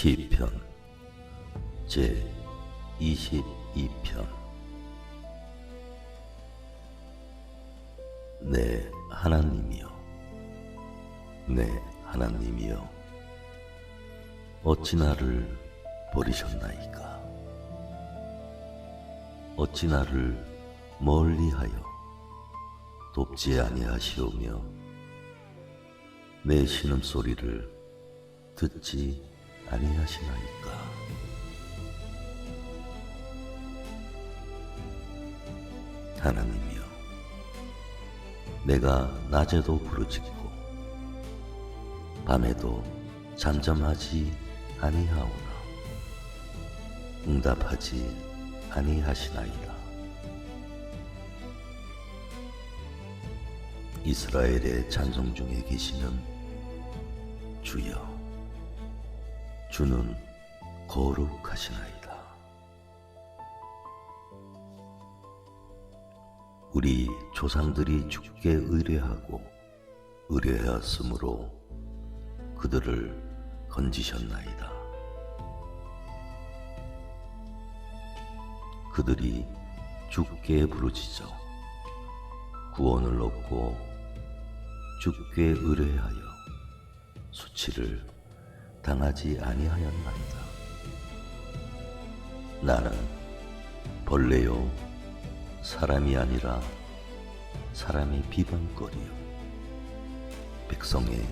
시편 제 22편. 내 하나님이여. 내 하나님이여. 어찌 나를 버리셨나이까? 어찌 나를 멀리하여 돕지 아니하시오며 내 신음소리를 듣지 아니하시나이까? 하나님이여 내가 낮에도 부르짖고 밤에도 잠잠하지 아니하오나 응답하지 아니하시나이다. 이스라엘의 찬송 중에 계시는 주여 주는 거룩하시나이다. 우리 조상들이 주께 의뢰하고 의뢰하였으므로 그들을 건지셨나이다. 그들이 주께 부르짖어 구원을 얻고 주께 의뢰하여 수치를 당하지 아니하였나이다. 나는 벌레요 사람이 아니라 사람의 비방거리요 백성의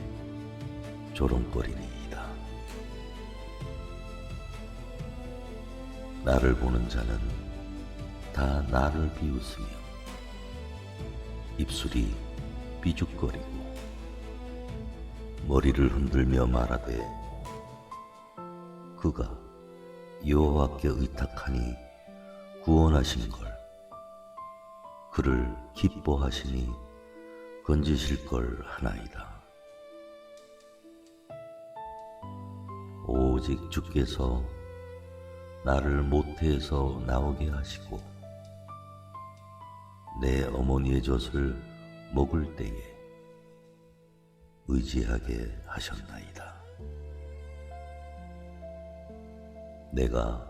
조롱거리니이다. 나를 보는 자는 다 나를 비웃으며 입술이 삐죽거리고 머리를 흔들며 말하되 그가 여호와께 의탁하니 구원하신 걸 그를 기뻐하시니 건지실 걸 하나이다. 오직 주께서 나를 모태에서 나오게 하시고 내 어머니의 젖을 먹을 때에 의지하게 하셨나이다. 내가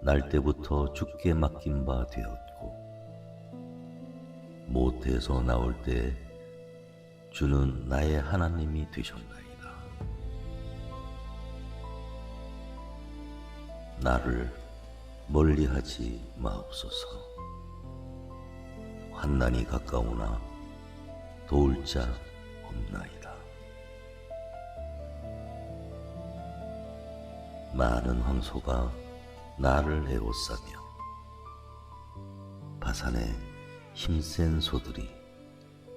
날 때부터 죽게 맡긴 바 되었고 모태에서 나올 때 주는 나의 하나님이 되셨나이다. 나를 멀리하지 마옵소서. 환난이 가까우나 도울 자 없나이다. 많은 황소가 나를 에워싸며 바산의 힘센 소들이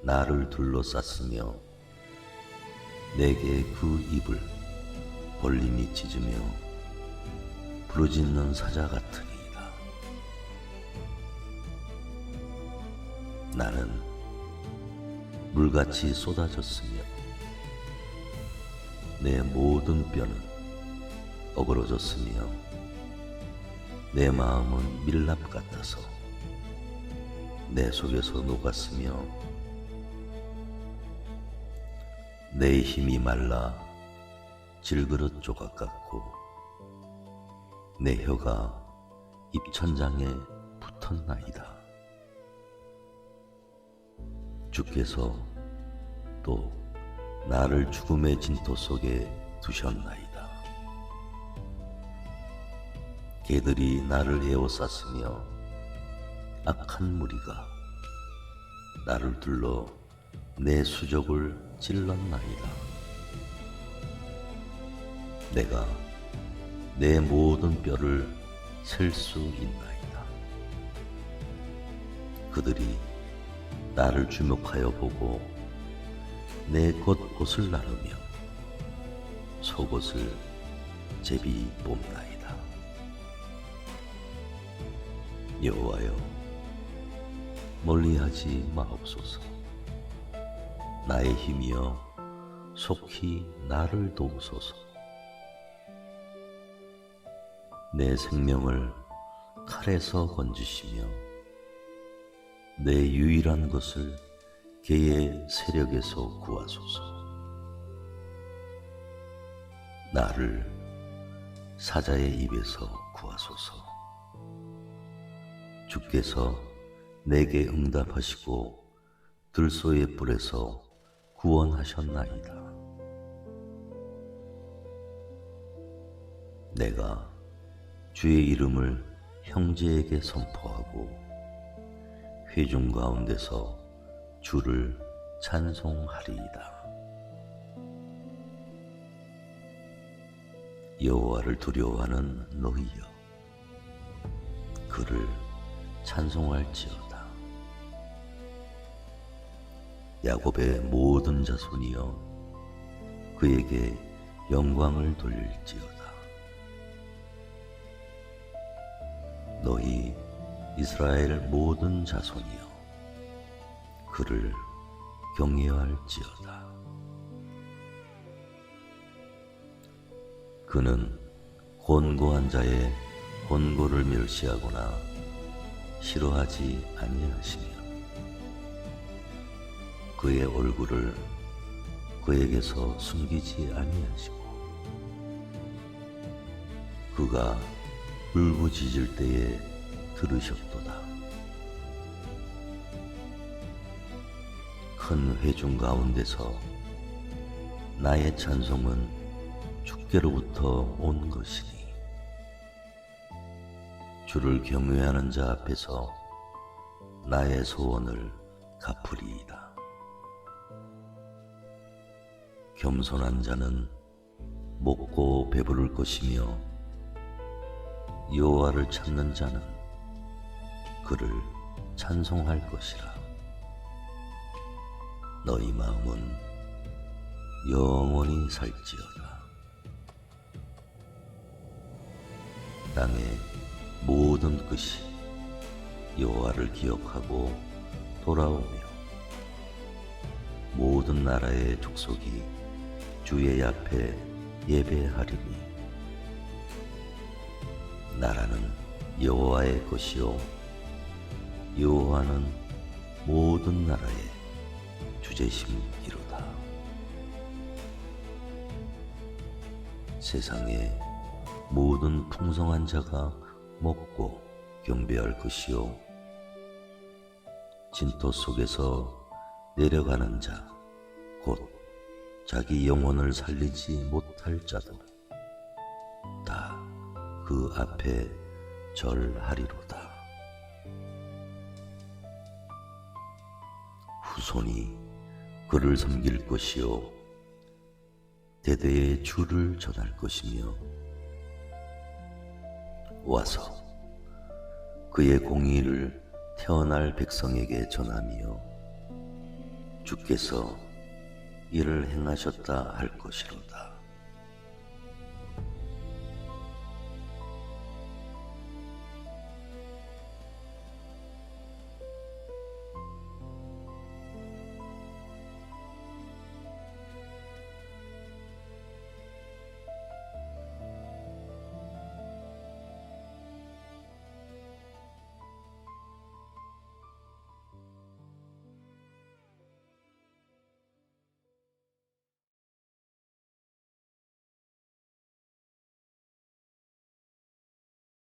나를 둘러쌌으며 내게 그 입을 벌림이 찢으며 부르짖는 사자 같으니이다. 나는 물같이 쏟아졌으며 내 모든 뼈는 어그러졌으며 내 마음은 밀랍 같아서 내 속에서 녹았으며 내 힘이 말라 질그릇 조각 같고 내 혀가 입천장에 붙었나이다. 주께서 또 나를 죽음의 진토 속에 두셨나이다. 개들이 나를 에워쌌으며 악한 무리가 나를 둘러 내 수족을 찔렀나이다. 내가 내 모든 뼈를 셀 수 있나이다. 그들이 나를 주목하여 보고 내 겉옷을 나르며 속옷을 제비 뽑나이다. 여호와여 멀리하지 마옵소서. 나의 힘이여 속히 나를 도우소서. 내 생명을 칼에서 건지시며 내 유일한 것을 개의 세력에서 구하소서. 나를 사자의 입에서 구하소서. 주께서 내게 응답하시고 들소의 뿔에서 구원하셨나이다. 내가 주의 이름을 형제에게 선포하고 회중 가운데서 주를 찬송하리이다. 여호와를 두려워하는 너희여 그를 찬송할지어다. 야곱의 모든 자손이여 그에게 영광을 돌릴지어다. 너희 이스라엘 모든 자손이여 그를 경외할지어다. 그는 곤고한 자의 곤고를 멸시하거나 싫어하지 아니하시며 그의 얼굴을 그에게서 숨기지 아니하시고 그가 울부짖을 때에 들으셨도다. 큰 회중 가운데서 나의 찬송은 주께로부터 온 것이니 주를 경외하는 자 앞에서 나의 소원을 갚으리이다. 겸손한 자는 먹고 배부를 것이며 여호와를 찾는 자는 그를 찬송할 것이라. 너희 마음은 영원히 살지어다. 땅의 모든 끝이 여호와를 기억하고 돌아오며 모든 나라의 족속이 주의 앞에 예배하리니 나라는 여호와의 것이요 여호와는 모든 나라의 주제심이로다. 세상에 모든 풍성한 자가 먹고 경배할 것이요. 진토 속에서 내려가는 자 곧 자기 영혼을 살리지 못할 자도 다 그 앞에 절하리로다. 후손이 그를 섬길 것이요. 대대의 주를 전할 것이며 와서 그의 공의를 태어날 백성에게 전하며 주께서 이를 행하셨다 할 것이로다.